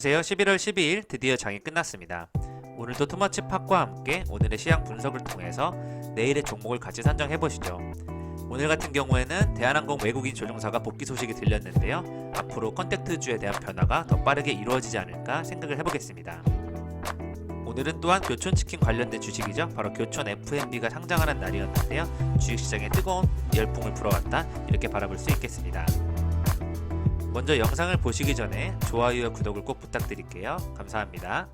안녕하세요. 11월 12일 드디어 장이 끝났습니다. 오늘도 투머치 팟과 함께 오늘의 시장 분석을 통해서 내일의 종목을 같이 선정해 보시죠. 오늘 같은 경우에는 대한항공 외국인 조종사가 복귀 소식이 들렸는데요. 앞으로 컨택트주에 대한 변화가 더 빠르게 이루어지지 않을까 생각을 해보겠습니다. 오늘은 또한 교촌치킨 관련된 주식이죠. 바로 교촌 FMB가 상장하는 날이었는데요. 주식시장에 뜨거운 열풍을 불어왔다 이렇게 바라볼 수 있겠습니다. 먼저 영상을 보시기 전에 좋아요와 구독을 꼭 부탁드릴게요. 감사합니다.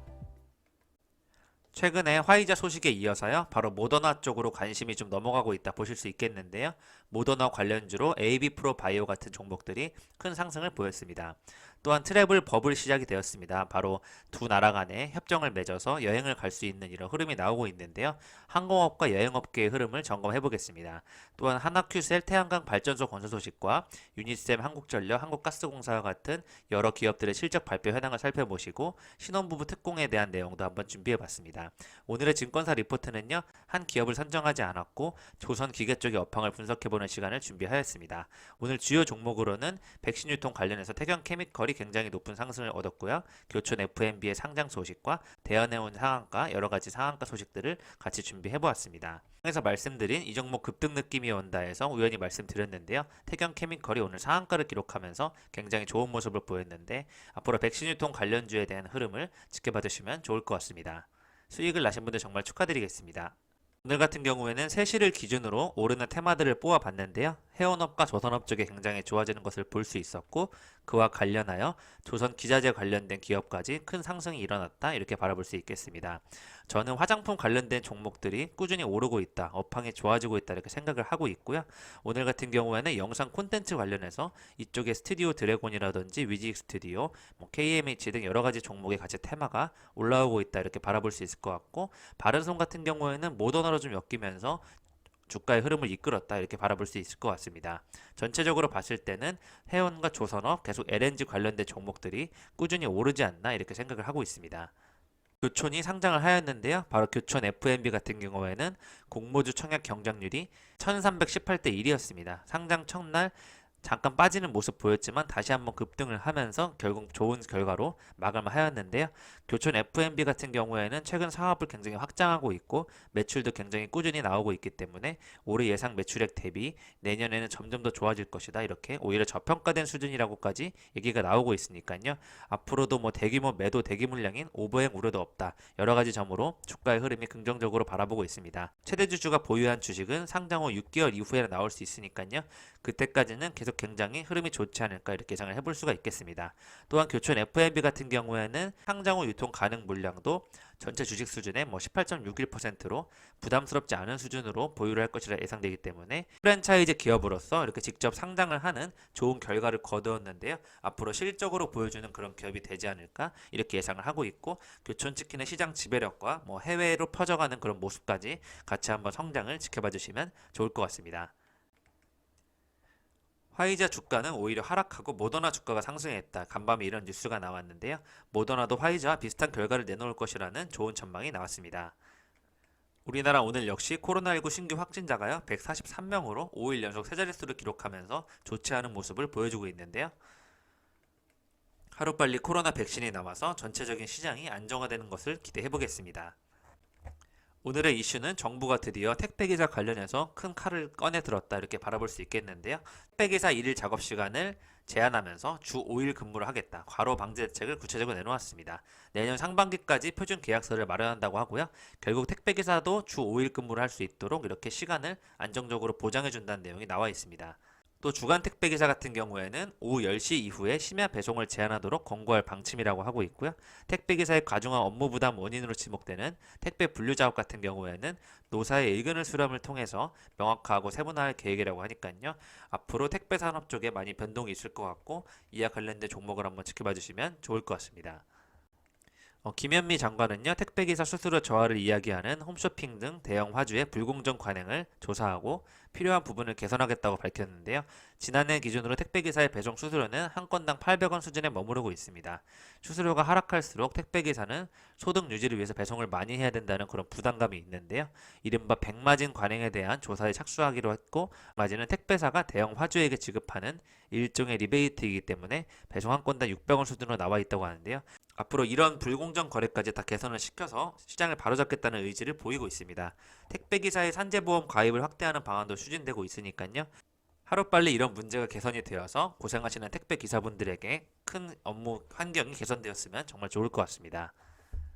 최근에 화이자 소식에 이어서요. 바로 모더나 쪽으로 관심이 좀 넘어가고 있다 보실 수 있겠는데요. 모더나 관련주로 AB 프로 바이오 같은 종목들이 큰 상승을 보였습니다. 또한 트래블 버블 시작이 되었습니다. 바로 두 나라 간에 협정을 맺어서 여행을 갈 수 있는 이런 흐름이 나오고 있는데요. 항공업과 여행업계의 흐름을 점검해 보겠습니다. 또한 하나큐셀 태양광 발전소 건설 소식과 유니셈 한국전력 한국가스공사와 같은 여러 기업들의 실적 발표 현황을 살펴보시고 신혼부부 특공에 대한 내용도 한번 준비해 봤습니다. 오늘의 증권사 리포트는요. 한 기업을 선정하지 않았고 조선 기계 쪽의 업황을 분석해 보는 시간을 준비하였습니다. 오늘 주요 종목으로는 백신 유통 관련해서 태경 케미컬이 굉장히 높은 상승을 얻었고요. 교촌 FMB의 상장 소식과 대한해운 상한가 여러 가지 상한가 소식들을 같이 준비해 보았습니다. 에서 말씀드린 이 종목 급등 느낌이 온다 해서 우연히 말씀드렸는데요. 태경 케미컬이 오늘 상한가를 기록하면서 굉장히 좋은 모습을 보였는데 앞으로 백신 유통 관련주에 대한 흐름을 지켜봐 주시면 좋을 것 같습니다. 수익을 나신 분들 정말 축하드리겠습니다. 오늘 같은 경우에는 세시를 기준으로 오르는 테마들을 뽑아봤는데요. 해운업과 조선업 쪽에 굉장히 좋아지는 것을 볼 수 있었고 그와 관련하여 조선 기자재 관련된 기업까지 큰 상승이 일어났다 이렇게 바라볼 수 있겠습니다. 저는 화장품 관련된 종목들이 꾸준히 오르고 있다, 업황이 좋아지고 있다 이렇게 생각을 하고 있고요. 오늘 같은 경우에는 영상 콘텐츠 관련해서 이쪽에 스튜디오 드래곤이라든지 위직 스튜디오, 뭐 KMH 등 여러 가지 종목의 같이 테마가 올라오고 있다 이렇게 바라볼 수 있을 것 같고 바른손 같은 경우에는 모더너로 좀 엮이면서 주가의 흐름을 이끌었다 이렇게 바라볼 수 있을 것 같습니다. 전체적으로 봤을 때는 해운과 조선업 계속 LNG 관련된 종목들이 꾸준히 오르지 않나 이렇게 생각을 하고 있습니다. 교촌이 상장을 하였는데요. 바로 교촌 FMB 같은 경우에는 공모주 청약 경쟁률이 1318대 1이었습니다. 상장 첫날 잠깐 빠지는 모습 보였지만 다시 한번 급등을 하면서 결국 좋은 결과로 마감을 하였는데요. 교촌 FMB 같은 경우에는 최근 사업을 굉장히 확장하고 있고 매출도 굉장히 꾸준히 나오고 있기 때문에 올해 예상 매출액 대비 내년에는 점점 더 좋아질 것이다. 이렇게 오히려 저평가된 수준이라고까지 얘기가 나오고 있으니까요. 앞으로도 뭐 대규모 매도 대기 물량인 오버행 우려도 없다. 여러 가지 점으로 주가의 흐름이 긍정적으로 바라보고 있습니다. 최대 주주가 보유한 주식은 상장 후 6개월 이후에 나올 수 있으니까요. 그때까지는 계속 굉장히 흐름이 좋지 않을까 이렇게 예상을 해볼 수가 있겠습니다. 또한 교촌 FMB 같은 경우에는 상장 후 유통 가능 물량도 전체 주식 수준의 뭐 18.61%로 부담스럽지 않은 수준으로 보유를 할 것이라 예상되기 때문에 프랜차이즈 기업으로서 이렇게 직접 상장을 하는 좋은 결과를 거두었는데요. 앞으로 실적으로 보여주는 그런 기업이 되지 않을까 이렇게 예상을 하고 있고 교촌 치킨의 시장 지배력과 뭐 해외로 퍼져가는 그런 모습까지 같이 한번 성장을 지켜봐 주시면 좋을 것 같습니다. 화이자 주가는 오히려 하락하고 모더나 주가가 상승했다. 간밤에 이런 뉴스가 나왔는데요. 모더나도 화이자와 비슷한 결과를 내놓을 것이라는 좋은 전망이 나왔습니다. 우리나라 오늘 역시 코로나19 신규 확진자가요 143명으로 5일 연속 세 자릿수를 기록하면서 좋지 않은 모습을 보여주고 있는데요. 하루빨리 코로나 백신이 나와서 전체적인 시장이 안정화되는 것을 기대해 보겠습니다. 오늘의 이슈는 정부가 드디어 택배기사 관련해서 큰 칼을 꺼내 들었다 이렇게 바라볼 수 있겠는데요. 택배기사 일일 작업 시간을 제한하면서 주 5일 근무를 하겠다. 과로 방지 대책을 구체적으로 내놓았습니다. 내년 상반기까지 표준 계약서를 마련한다고 하고요. 결국 택배기사도 주 5일 근무를 할 수 있도록 이렇게 시간을 안정적으로 보장해 준다는 내용이 나와 있습니다. 또 주간 택배 기사 같은 경우에는 오후 10시 이후에 심야 배송을 제한하도록 권고할 방침이라고 하고 있고요. 택배 기사의 과중한 업무 부담 원인으로 지목되는 택배 분류 작업 같은 경우에는 노사의 의견을 수렴을 통해서 명확하고 세분화할 계획이라고 하니까요. 앞으로 택배 산업 쪽에 많이 변동이 있을 것 같고 이와 관련된 종목을 한번 지켜봐 주시면 좋을 것 같습니다. 어, 김현미 장관은요, 택배기사 수수료 저하를 이야기하는 홈쇼핑 등 대형 화주의 불공정 관행을 조사하고 필요한 부분을 개선하겠다고 밝혔는데요. 지난해 기준으로 택배기사의 배송 수수료는 한 건당 800원 수준에 머무르고 있습니다. 수수료가 하락할수록 택배기사는 소득 유지를 위해서 배송을 많이 해야 된다는 그런 부담감이 있는데요. 이른바 백마진 관행에 대한 조사에 착수하기로 했고, 마진은 택배사가 대형 화주에게 지급하는 일종의 리베이트이기 때문에 배송 한 건당 600원 수준으로 나와 있다고 하는데요. 앞으로 이런 불공정 거래까지 다 개선을 시켜서 시장을 바로잡겠다는 의지를 보이고 있습니다. 택배기사의 산재보험 가입을 확대하는 방안도 추진되고 있으니까요. 하루빨리 이런 문제가 개선이 되어서 고생하시는 택배 기사분들에게 큰 업무 환경이 개선되었으면 정말 좋을 것 같습니다.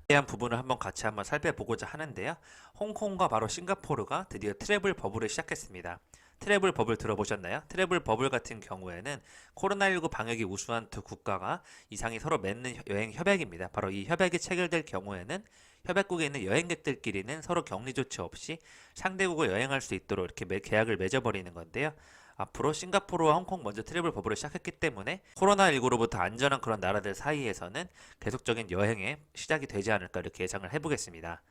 대한 부분을 한번 같이 한번 살펴보고자 하는데요. 홍콩과 바로 싱가포르가 드디어 트래블 버블을 시작했습니다. 트래블 버블 들어보셨나요? 트래블 버블 같은 경우에는 코로나19 방역이 우수한 두 국가가 이상이 서로 맺는 여행 협약입니다. 바로 이 협약이 체결될 경우에는 협약국에 있는 여행객들끼리는 서로 격리 조치 없이 상대국을 여행할 수 있도록 이렇게 매- 계약을 맺어버리는 건데요. 앞으로 싱가포르와 홍콩 먼저 트래블 버블을 시작했기 때문에 코로나19로부터 안전한 그런 나라들 사이에서는 계속적인 여행의 시작이 되지 않을까 이렇게 예상을 해보겠습니다.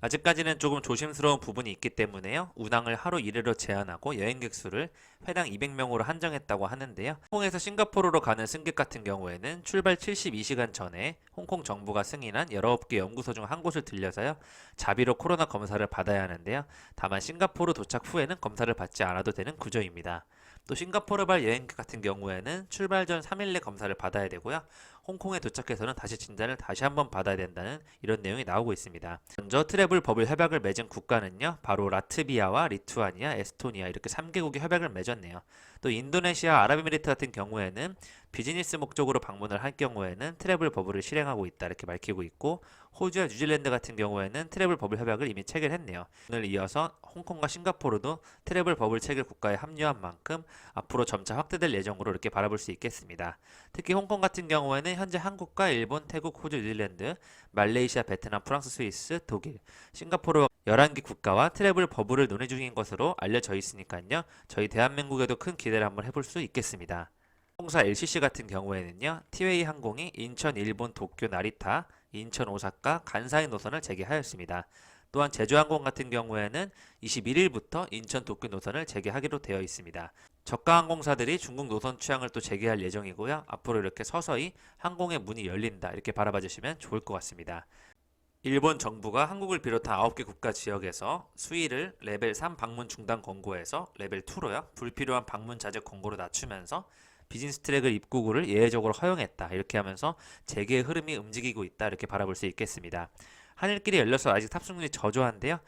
아직까지는 조금 조심스러운 부분이 있기 때문에요. 운항을 하루 1회로 제한하고 여행객 수를 회당 200명으로 한정했다고 하는데요. 홍콩에서 싱가포르로 가는 승객 같은 경우에는 출발 72시간 전에 홍콩 정부가 승인한 19개 연구소 중 한 곳을 들려서요. 자비로 코로나 검사를 받아야 하는데요. 다만 싱가포르 도착 후에는 검사를 받지 않아도 되는 구조입니다. 또 싱가포르발 여행객 같은 경우에는 출발 전 3일 내 검사를 받아야 되고요. 홍콩에 도착해서는 다시 진단을 다시 한번 받아야 된다는 이런 내용이 나오고 있습니다. 먼저 트래블 버블 협약을 맺은 국가는요. 바로 라트비아와 리투아니아, 에스토니아 이렇게 3개국이 협약을 맺었네요. 또 인도네시아, 아랍에미리트 같은 경우에는 비즈니스 목적으로 방문을 할 경우에는 트래블 버블을 실행하고 있다 이렇게 밝히고 있고 호주와 뉴질랜드 같은 경우에는 트래블 버블 협약을 이미 체결했네요. 오늘 이어서 홍콩과 싱가포르도 트래블 버블 체결 국가에 합류한 만큼 앞으로 점차 확대될 예정으로 이렇게 바라볼 수 있겠습니다. 특히 홍콩 같은 경우에는 현재 한국과 일본, 태국, 호주, 뉴질랜드, 말레이시아, 베트남, 프랑스, 스위스, 독일, 싱가포르 11개 국가와 트래블 버블을 논의 중인 것으로 알려져 있으니까요. 저희 대한민국에도 큰 기대를 한번 해볼 수 있겠습니다. 항공사 LCC 같은 경우에는요. 티웨이 항공이 인천, 일본, 도쿄, 나리타, 인천, 오사카, 간사이 노선을 재개하였습니다. 또한 제주항공 같은 경우에는 21일부터 인천, 도쿄 노선을 재개하기로 되어 있습니다. 저가 항공사들이 중국 노선 취향을 또 재개할 예정이고요. 앞으로 이렇게 서서히 항공의 문이 열린다 이렇게 바라봐 주시면 좋을 것 같습니다. 일본 정부가 한국을 비롯한 9개 국가 지역에서 수위를 레벨 3 방문 중단 권고에서 레벨 2로요. 불필요한 방문 자제 권고로 낮추면서 비즈니스 트랙을 입국을 예외적으로 허용했다. 이렇게 하면서 재개의 흐름이 움직이고 있다. 이렇게 바라볼 수 있겠습니다. 하늘길이 열려서 아직 탑승률이 저조한데요.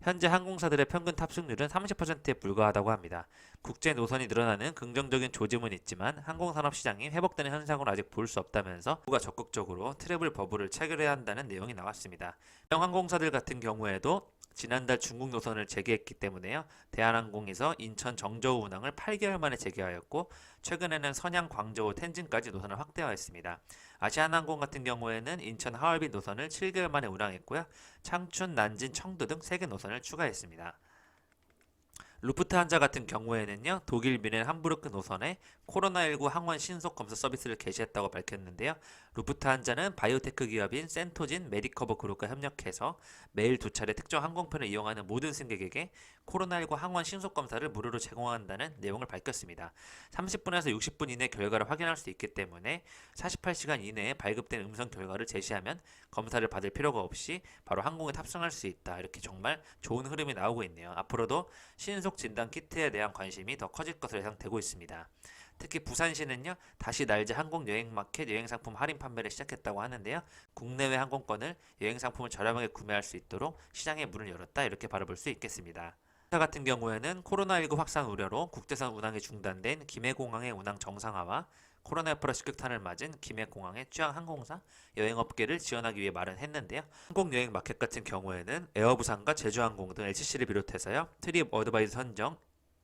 현재 항공사들의 평균 탑승률은 30%에 불과하다고 합니다. 국제 노선이 늘어나는 긍정적인 조짐은 있지만 항공산업 시장이 회복되는 현상을 아직 볼 수 없다면서 정부가 적극적으로 트래블 버블을 체결해야 한다는 내용이 나왔습니다. 형 항공사들 같은 경우에도 지난달 중국 노선을 재개했기 때문에요. 대한항공에서 인천 정저우 운항을 8개월 만에 재개하였고 최근에는 선양, 광저우, 텐진까지 노선을 확대하였습니다. 아시아나항공 같은 경우에는 인천 하얼빈 노선을 7개월 만에 운항했고요. 창춘, 난진, 청도 등 3개 노선을 추가했습니다. 루프트한자 같은 경우에는요, 독일 뮌헨 함부르크 노선에 코로나19 항원 신속 검사 서비스를 개시했다고 밝혔는데요. 루프트한자는 바이오테크 기업인 센토진 메디커버 그룹과 협력해서 매일 두 차례 특정 항공편을 이용하는 모든 승객에게 코로나19 항원 신속 검사를 무료로 제공한다는 내용을 밝혔습니다. 30분에서 60분 이내 결과를 확인할 수 있기 때문에 48시간 이내에 발급된 음성 결과를 제시하면 검사를 받을 필요가 없이 바로 항공에 탑승할 수 있다. 이렇게 정말 좋은 흐름이 나오고 있네요. 앞으로도 신속 진단 키트에 대한 관심이 더 커질 것으로 예상되고 있습니다. 특히 부산시는요 다시 날짜 항공 여행 마켓 여행 상품 할인 판매를 시작했다고 하는데요 국내외 항공권을 여행 상품을 저렴하게 구매할 수 있도록 시장의 문을 열었다 이렇게 바라볼 수 있겠습니다. 타 같은 경우에는 코로나19 확산 우려로 국제선 운항이 중단된 김해공항의 운항 정상화와 코로나 플러스 식격탄을 맞은 김해공항의 취향 항공사 여행업계를 지원하기 위해 마련했는데요. 항공여행 마켓 같은 경우에는 에어부산과 제주항공 등 LCC를 비롯해서요. 트립 어드바이즈 선정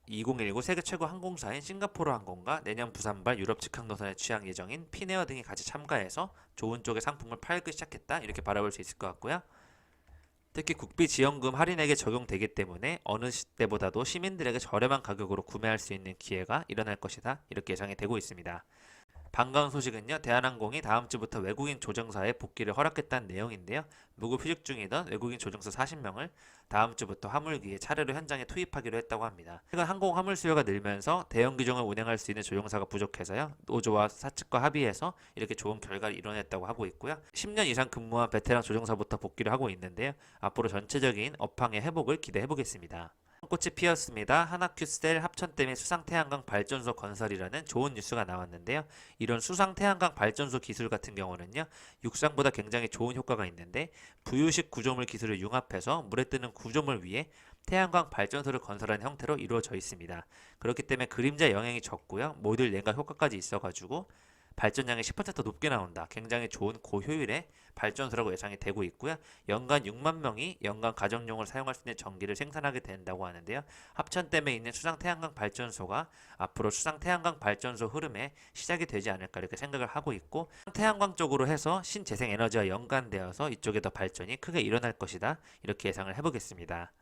2019 세계 최고 항공사인 싱가포르 항공과 내년 부산발 유럽 직항 노선에 취항 예정인 피네어 등이 같이 참가해서 좋은 쪽의 상품을 팔기 시작했다 이렇게 바라볼 수 있을 것 같고요. 특히 국비 지원금 할인액에 적용되기 때문에 어느 때보다도 시민들에게 저렴한 가격으로 구매할 수 있는 기회가 일어날 것이다 이렇게 예상이 되고 있습니다. 반가운 소식은요, 대한항공이 다음 주부터 외국인 조정사에 복귀를 허락했다는 내용인데요. 무급 휴직 중이던 외국인 조정사 40명을 다음 주부터 화물기에 차례로 현장에 투입하기로 했다고 합니다. 최근 항공 화물 수요가 늘면서 대형 기종을 운행할 수 있는 조종사가 부족해서요. 노조와 사측과 합의해서 이렇게 좋은 결과를 이뤄냈다고 하고 있고요. 10년 이상 근무한 베테랑 조종사부터 복귀를 하고 있는데요. 앞으로 전체적인 업황의 회복을 기대해 보겠습니다. 꽃이 피었습니다. 하나큐셀 합천댐 의 수상태양광 발전소 건설이라는 좋은 뉴스가 나왔는데요. 이런 수상태양광 발전소 기술 같은 경우는요, 육상보다 굉장히 좋은 효과가 있는데 부유식 구조물 기술을 융합해서 물에 뜨는 구조물 위에 태양광 발전소를 건설하는 형태로 이루어져 있습니다. 그렇기 때문에 그림자 영향이 적고요, 모듈 냉각 효과까지 있어가지고 발전량이 10% 높게 나온다. 굉장히 좋은 고효율의 발전소라고 예상이 되고 있고요. 연간 6만 명이 연간 가정용을 사용할 수 있는 전기를 생산하게 된다고 하는데요. 합천댐에 있는 수상 태양광 발전소가 앞으로 수상 태양광 발전소 흐름의 시작이 되지 않을까 이렇게 생각을 하고 있고 태양광 쪽으로 해서 신재생 에너지와 연관되어서 이쪽에 더 발전이 크게 일어날 것이다. 이렇게 예상을 해보겠습니다.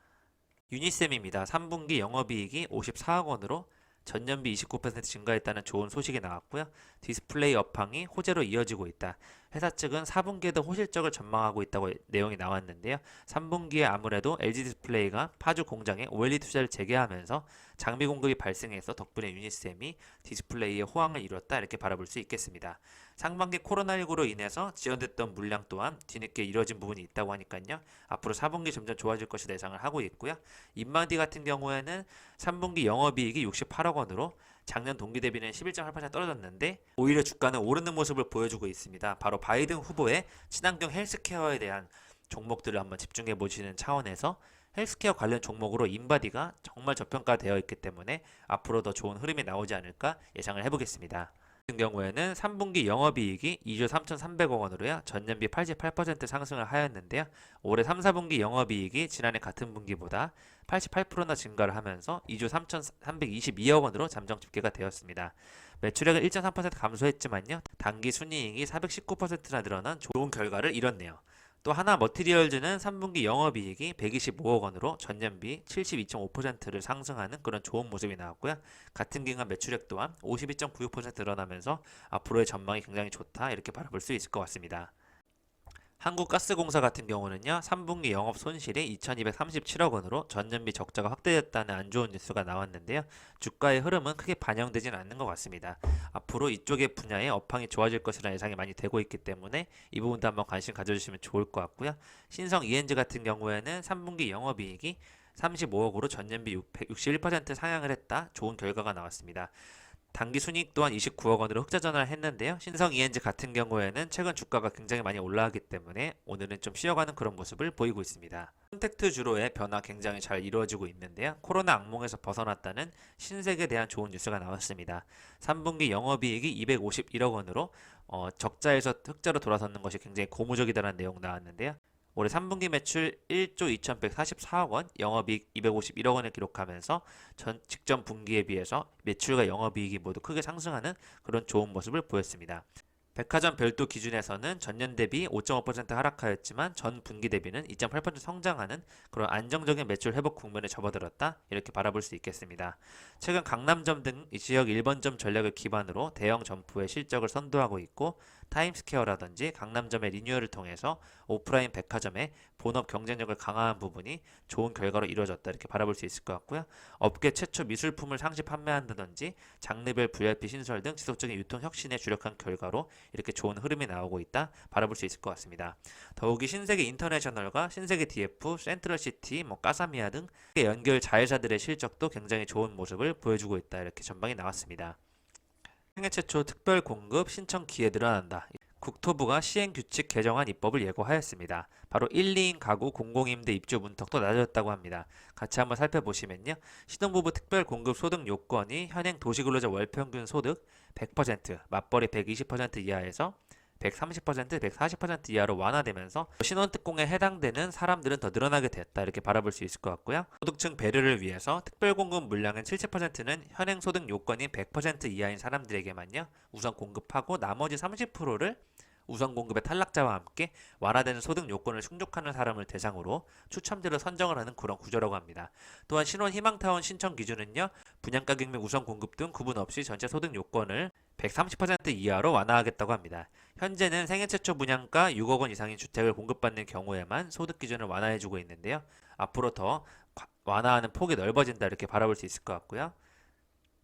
유니셈입니다. 3분기 영업이익이 54억 원으로 전년비 29% 증가했다는 좋은 소식이 나왔고요. 디스플레이 업황이 호재로 이어지고 있다. 회사 측은 4분기에도 호실적을 전망하고 있다고 내용이 나왔는데요. 3분기에 아무래도 LG 디스플레이가 파주 공장에 OLED 투자를 재개하면서 장비 공급이 발생해서 덕분에 유니셈이 디스플레이의 호황을 이뤘다 이렇게 바라볼 수 있겠습니다. 상반기 코로나19로 인해서 지연됐던 물량 또한 뒤늦게 이뤄진 부분이 있다고 하니까요. 앞으로 4분기 점점 좋아질 것이라 예상을 하고 있고요. 인마디 같은 경우에는 3분기 영업이익이 68억 원으로 작년 동기 대비는 11.8% 떨어졌는데 오히려 주가는 오르는 모습을 보여주고 있습니다. 바로 바이든 후보의 친환경 헬스케어에 대한 종목들을 한번 집중해 보시는 차원에서 헬스케어 관련 종목으로 인바디가 정말 저평가되어 있기 때문에 앞으로 더 좋은 흐름이 나오지 않을까 예상을 해보겠습니다. 같은 경우에는 3분기 영업이익이 2조 3,300억 원으로요. 전년비 88% 상승을 하였는데요. 올해 3, 4분기 영업이익이 지난해 같은 분기보다 88%나 증가를 하면서 2조 3,322억 원으로 잠정 집계가 되었습니다. 매출액은 1.3% 감소했지만요. 단기 순이익이 419%나 늘어난 좋은 결과를 이뤘네요. 또 하나 머티리얼즈는 3분기 영업이익이 125억 원으로 전년비 72.5%를 상승하는 그런 좋은 모습이 나왔고요. 같은 기간 매출액 또한 52.96% 늘어나면서 앞으로의 전망이 굉장히 좋다 이렇게 바라볼 수 있을 것 같습니다. 한국가스공사 같은 경우는요, 3분기 영업 손실이 2237억 원으로 전년비 적자가 확대됐다는 안 좋은 뉴스가 나왔는데요. 주가의 흐름은 크게 반영되지는 않는 것 같습니다. 앞으로 이쪽의 분야의 업황이 좋아질 것이라는 예상이 많이 되고 있기 때문에 이 부분도 한번 관심 가져주시면 좋을 것 같고요. 신성 ENG 같은 경우에는 3분기 영업이익이 35억으로 전년비 61% 상향을 했다. 좋은 결과가 나왔습니다. 단기 순이익 또한 29억 원으로 흑자 전환을 했는데요. 신성 ENG 같은 경우에는 최근 주가가 굉장히 많이 올라가기 때문에 오늘은 좀 쉬어가는 그런 모습을 보이고 있습니다. 콘택트 주로의 변화 굉장히 잘 이루어지고 있는데요. 코로나 악몽에서 벗어났다는 신세계에 대한 좋은 뉴스가 나왔습니다. 3분기 영업이익이 251억 원으로 어, 적자에서 흑자로 돌아서는 것이 굉장히 고무적이다라는 내용 나왔는데요. 올해 3분기 매출 1조 2144억 원, 영업이익 251억 원을 기록하면서 전 직전 분기에 비해서 매출과 영업이익이 모두 크게 상승하는 그런 좋은 모습을 보였습니다. 백화점 별도 기준에서는 전년 대비 5.5% 하락하였지만 전 분기 대비는 2.8% 성장하는 그런 안정적인 매출 회복 국면에 접어들었다 이렇게 바라볼 수 있겠습니다. 최근 강남점 등이 지역 1번점 전략을 기반으로 대형 점포의 실적을 선도하고 있고 타임스퀘어라든지 강남점의 리뉴얼을 통해서 오프라인 백화점의 본업 경쟁력을 강화한 부분이 좋은 결과로 이루어졌다 이렇게 바라볼 수 있을 것 같고요. 업계 최초 미술품을 상시 판매한다든지 장르별 VIP 신설 등 지속적인 유통 혁신에 주력한 결과로 이렇게 좋은 흐름이 나오고 있다 바라볼 수 있을 것 같습니다. 더욱이 신세계 인터내셔널과 신세계 DF, 센트럴시티, 뭐 까사미아 등 연결 자회사들의 실적도 굉장히 좋은 모습을 보여주고 있다 이렇게 전망이 나왔습니다. 생애 최초 특별 공급 신청 기에 늘어난다. 국토부가 시행규칙 개정안 입법을 예고하였습니다. 바로 1, 2인 가구 공공임대 입주 문턱도 낮아졌다고 합니다. 같이 한번 살펴보시면요. 신혼부부 특별 공급 소득 요건이 현행 도시근로자 월평균 소득 100%, 맞벌이 120% 이하에서 130%, 140% 이하로 완화되면서 신혼특공에 해당되는 사람들은 더 늘어나게 됐다 이렇게 바라볼 수 있을 것 같고요. 소득층 배려를 위해서 특별공급 물량은 70%는 현행 소득 요건인 100% 이하인 사람들에게만요 우선 공급하고 나머지 30%를 우선 공급의 탈락자와 함께 완화되는 소득 요건을 충족하는 사람을 대상으로 추첨제로 선정을 하는 그런 구조라고 합니다. 또한 신혼 희망타운 신청 기준은요. 분양가 경매 우선 공급 등 구분 없이 전체 소득 요건을 130% 이하로 완화하겠다고 합니다. 현재는 생애 최초 분양가 6억 원 이상인 주택을 공급받는 경우에만 소득 기준을 완화해주고 있는데요. 앞으로 더 과- 완화하는 폭이 넓어진다 이렇게 바라볼 수 있을 것 같고요.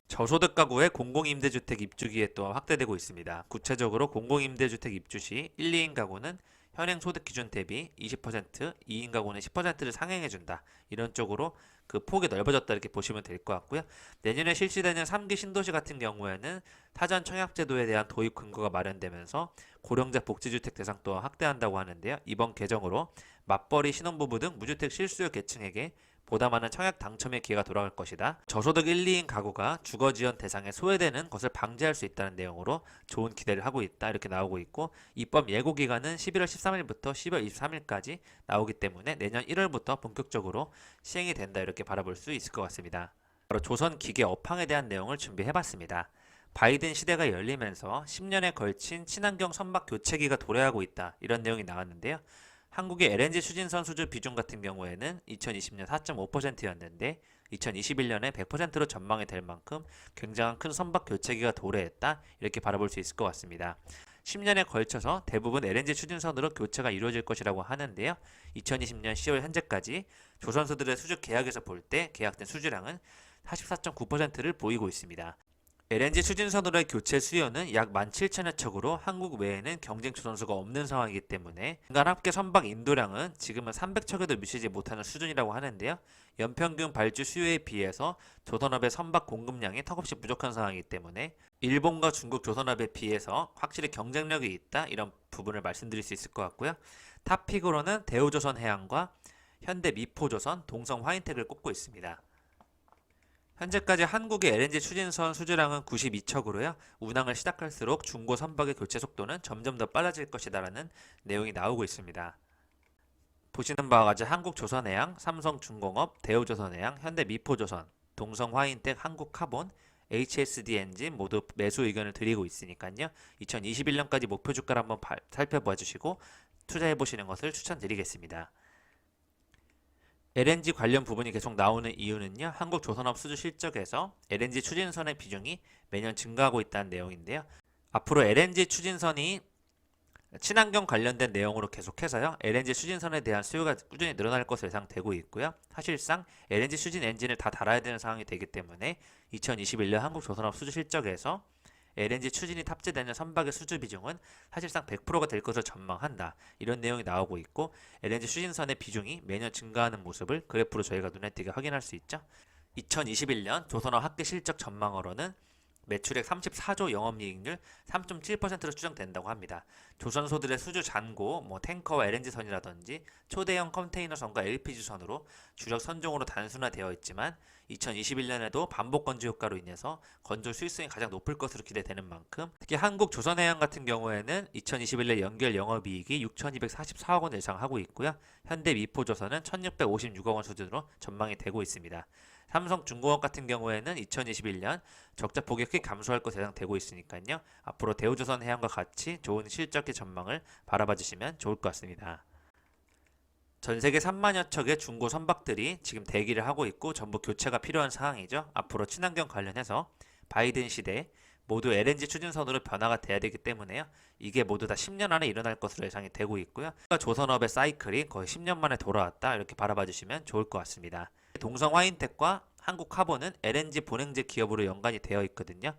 저소득 가구의 공공임대주택 입주기에 또 확대되고 있습니다. 구체적으로 공공임대주택 입주 시 1, 2인 가구는 현행 소득 기준 대비 20%, 2인 가구는 10%를 상향해준다. 이런 쪽으로 그 폭이 넓어졌다 이렇게 보시면 될 것 같고요. 내년에 실시되는 3기 신도시 같은 경우에는 타전 청약 제도에 대한 도입 근거가 마련되면서 고령자 복지주택 대상 또한 확대한다고 하는데요. 이번 개정으로 맞벌이 신혼부부 등 무주택 실수요 계층에게 보다 많은 청약 당첨의 기회가 돌아갈 것이다. 저소득 1, 2인 가구가 주거 지원 대상에 소외되는 것을 방지할 수 있다는 내용으로 좋은 기대를 하고 있다. 이렇게 나오고 있고 입법 예고 기간은 11월 13일부터 10월 23일까지 나오기 때문에 내년 1월부터 본격적으로 시행이 된다. 이렇게 바라볼 수 있을 것 같습니다. 바로 조선 기계 업황에 대한 내용을 준비해 봤습니다. 바이든 시대가 열리면서 10년에 걸친 친환경 선박 교체기가 도래하고 있다. 이런 내용이 나왔는데요. 한국의 LNG 추진선 수주 비중 같은 경우에는 2020년 4.5%였는데 2021년에 100%로 전망이 될 만큼 굉장한 큰 선박 교체기가 도래했다 이렇게 바라볼 수 있을 것 같습니다. 10년에 걸쳐서 대부분 LNG 추진선으로 교체가 이루어질 것이라고 하는데요. 2020년 10월 현재까지 조선소들의 수주 계약에서 볼 때 계약된 수주량은 44.9%를 보이고 있습니다. LNG 추진선으로의 교체 수요는 약 17,000여 척으로 한국 외에는 경쟁 조선소가 없는 상황이기 때문에 인간 합계 선박 인도량은 지금은 300척에도 미치지 못하는 수준이라고 하는데요. 연평균 발주 수요에 비해서 조선업의 선박 공급량이 턱없이 부족한 상황이기 때문에 일본과 중국 조선업에 비해서 확실히 경쟁력이 있다 이런 부분을 말씀드릴 수 있을 것 같고요. 탑픽으로는 대우조선해양과 현대 미포조선, 동성 화인텍을 꼽고 있습니다. 현재까지 한국의 LNG 추진선 수주량은 92척으로요. 운항을 시작할수록 중고 선박의 교체 속도는 점점 더 빨라질 것이다라는 내용이 나오고 있습니다. 보시는 바와 같이 한국조선해양, 삼성중공업, 대우조선해양, 현대미포조선, 동성화인텍, 한국카본, HSD 엔진 모두 매수 의견을 드리고 있으니까요. 2021년까지 목표 주가를 한번 발- 살펴봐 주시고 투자해 보시는 것을 추천드리겠습니다. LNG 관련 부분이 계속 나오는 이유는요. 한국 조선업 수주 실적에서 LNG 추진선의 비중이 매년 증가하고 있다는 내용인데요. 앞으로 LNG 추진선이 친환경 관련된 내용으로 계속해서요. LNG 추진선에 대한 수요가 꾸준히 늘어날 것으로 예상되고 있고요. 사실상 LNG 추진 엔진을 다 달아야 되는 상황이 되기 때문에 2021년 한국 조선업 수주 실적에서 LNG 추진이 탑재되는 선박의 수주 비중은 사실상 100%가 될 것을 전망한다. 이런 내용이 나오고 있고 LNG 추진선의 비중이 매년 증가하는 모습을 그래프로 저희가 눈에 띄게 확인할 수 있죠. 2021년 조선업 학계 실적 전망으로는 매출액 34조 영업이익률 3.7%로 추정된다고 합니다. 조선소들의 수주 잔고, 뭐 탱커와 LNG선이라든지 초대형 컨테이너선과 LPG선으로 주력 선종으로 단순화되어 있지만 2021년에도 반복 건조 효과로 인해서 건조 수익성이 가장 높을 것으로 기대되는 만큼 특히 한국 조선해양 같은 경우에는 2021년 연결 영업이익이 6,244억 원 예상하고 있고요. 현대 미포조선은 1,656억 원 수준으로 전망이 되고 있습니다. 삼성중공업 같은 경우에는 2021년 적자 폭이 크게 감소할 것으로 예상되고 있으니까요. 앞으로 대우조선 해양과 같이 좋은 실적의 전망을 바라봐 주시면 좋을 것 같습니다. 전 세계 3만여 척의 중고 선박들이 지금 대기를 하고 있고 전부 교체가 필요한 상황이죠. 앞으로 친환경 관련해서 바이든 시대 모두 LNG 추진선으로 변화가 돼야 되기 때문에요. 이게 모두 다 10년 안에 일어날 것으로 예상이 되고 있고요. 조선업의 사이클이 거의 10년 만에 돌아왔다 이렇게 바라봐 주시면 좋을 것 같습니다. 동성 화인텍과 한국카본은 LNG 본행제 기업으로 연관이 되어 있거든요.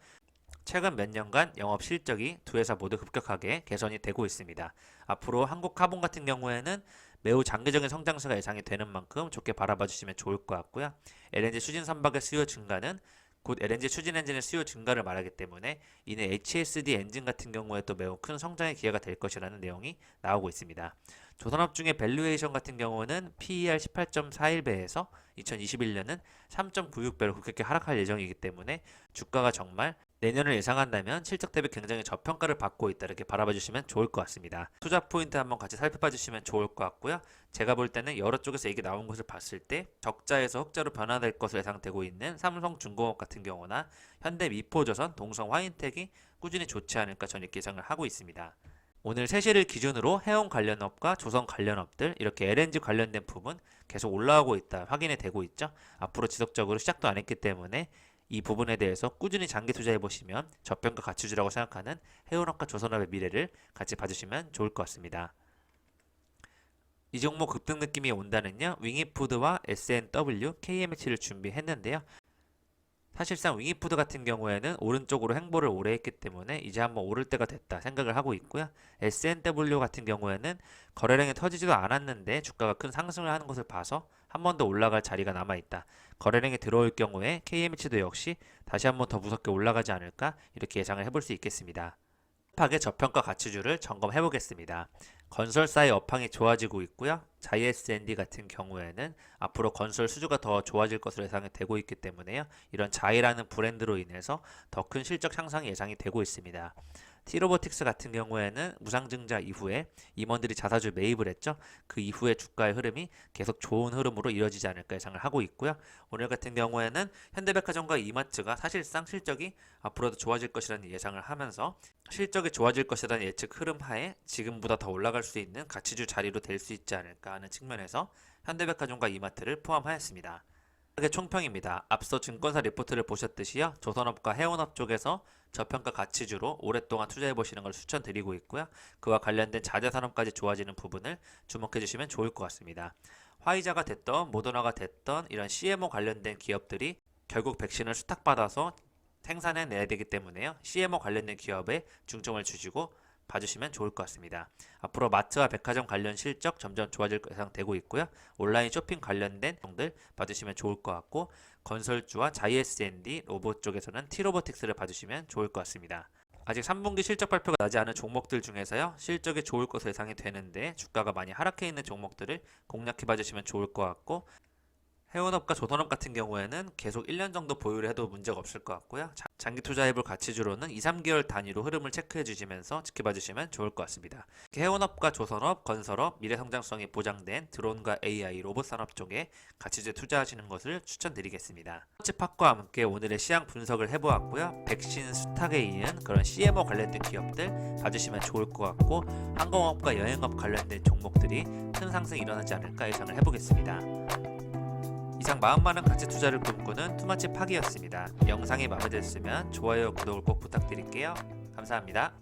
최근 몇 년간 영업 실적이 두 회사 모두 급격하게 개선이 되고 있습니다. 앞으로 한국카본 같은 경우에는 매우 장기적인 성장세가 예상이 되는 만큼 좋게 바라봐 주시면 좋을 것 같고요. LNG 추진 선박의 수요 증가는 곧 LNG 추진 엔진의 수요 증가를 말하기 때문에 이는 HSD 엔진 같은 경우에 또 매우 큰 성장의 기회가 될 것이라는 내용이 나오고 있습니다. 조선업 중에 밸류에이션 같은 경우는 PER 18.41배에서 2021년은 3.96배로 급격히 하락할 예정이기 때문에 주가가 정말 내년을 예상한다면 실적 대비 굉장히 저평가를 받고 있다 이렇게 바라봐 주시면 좋을 것 같습니다. 투자 포인트 한번 같이 살펴봐 주시면 좋을 것 같고요. 제가 볼 때는 여러 쪽에서 이게 나온 것을 봤을 때 적자에서 흑자로 변화될 것으로 예상되고 있는 삼성중공업 같은 경우나 현대 미포조선, 동성 화인텍이 꾸준히 좋지 않을까 저는 이렇게 예상을 하고 있습니다. 오늘 3시를 기준으로 해운 관련 업과 조선 관련 업들 이렇게 LNG 관련된 부분 계속 올라오고 있다 확인이 되고 있죠. 앞으로 지속적으로 시작도 안 했기 때문에 이 부분에 대해서 꾸준히 장기 투자해 보시면 저평가 가치주라고 생각하는 해운업과 조선업의 미래를 같이 봐주시면 좋을 것 같습니다. 이 종목 급등 느낌이 온다는요. 윙이푸드와 S&W, KMH를 준비했는데요. 사실상 윙이푸드 같은 경우에는 오른쪽으로 행보를 오래 했기 때문에 이제 한번 오를 때가 됐다 생각을 하고 있고요. S&W 같은 경우에는 거래량이 터지지도 않았는데 주가가 큰 상승을 하는 것을 봐서 한 번 더 올라갈 자리가 남아 있다. 거래량이 들어올 경우에 KMH도 역시 다시 한 번 더 무섭게 올라가지 않을까 이렇게 예상을 해볼 수 있겠습니다. 급하게 저평가 가치주를 점검해 보겠습니다. 건설사의 업황이 좋아지고 있고요. 자이에스앤디 같은 경우에는 앞으로 건설 수주가 더 좋아질 것으로 예상이 되고 있기 때문에요. 이런 자이라는 브랜드로 인해서 더 큰 실적 향상이 예상이 되고 있습니다. 티로보틱스 같은 경우에는 무상증자 이후에 임원들이 자사주 매입을 했죠. 그 이후에 주가의 흐름이 계속 좋은 흐름으로 이어지지 않을까 예상을 하고 있고요. 오늘 같은 경우에는 현대백화점과 이마트가 사실상 실적이 앞으로도 좋아질 것이라는 예상을 하면서 실적이 좋아질 것이라는 예측 흐름 하에 지금보다 더 올라갈 수 있는 가치주 자리로 될 수 있지 않을까 하는 측면에서 현대백화점과 이마트를 포함하였습니다. 가격의 총평입니다. 앞서 증권사 리포트를 보셨듯이요. 조선업과 해운업 쪽에서 저평가 가치주로 오랫동안 투자해 보시는 걸 추천드리고 있고요. 그와 관련된 자재산업까지 좋아지는 부분을 주목해 주시면 좋을 것 같습니다. 화이자가 됐던 모더나가 됐던 이런 CMO 관련된 기업들이 결국 백신을 수탁받아서 생산해 내야 되기 때문에요. CMO 관련된 기업에 중점을 주시고 봐주시면 좋을 것 같습니다. 앞으로 마트와 백화점 관련 실적 점점 좋아질 것 예상되고 있고요. 온라인 쇼핑 관련된 종들 봐주시면 좋을 것 같고 건설주와 자이에스앤디 로봇 쪽에서는 티로보틱스를 봐주시면 좋을 것 같습니다. 아직 3분기 실적 발표가 나지 않은 종목들 중에서요 실적이 좋을 것으로 예상이 되는데 주가가 많이 하락해 있는 종목들을 공략해 봐주시면 좋을 것 같고 해운업과 조선업 같은 경우에는 계속 1년 정도 보유를 해도 문제가 없을 것 같고요. 자- 장기 투자해볼 가치주로는 2, 3개월 단위로 흐름을 체크해 주시면서 지켜봐 주시면 좋을 것 같습니다. 해운업과 조선업, 건설업, 미래 성장성이 보장된 드론과 AI, 로봇 산업 쪽에 가치주에 투자하시는 것을 추천드리겠습니다. 펀치팍과 함께 오늘의 시장 분석을 해보았고요. 백신 수탁에 이은 그런 CMO 관련된 기업들 봐주시면 좋을 것 같고 항공업과 여행업 관련된 종목들이 큰 상승이 일어나지 않을까 예상을 해보겠습니다. 이상 마음 많은 가치 투자를 꿈꾸는 투마치 파기였습니다. 영상이 마음에 드셨으면 좋아요, 구독을 꼭 부탁드릴게요. 감사합니다.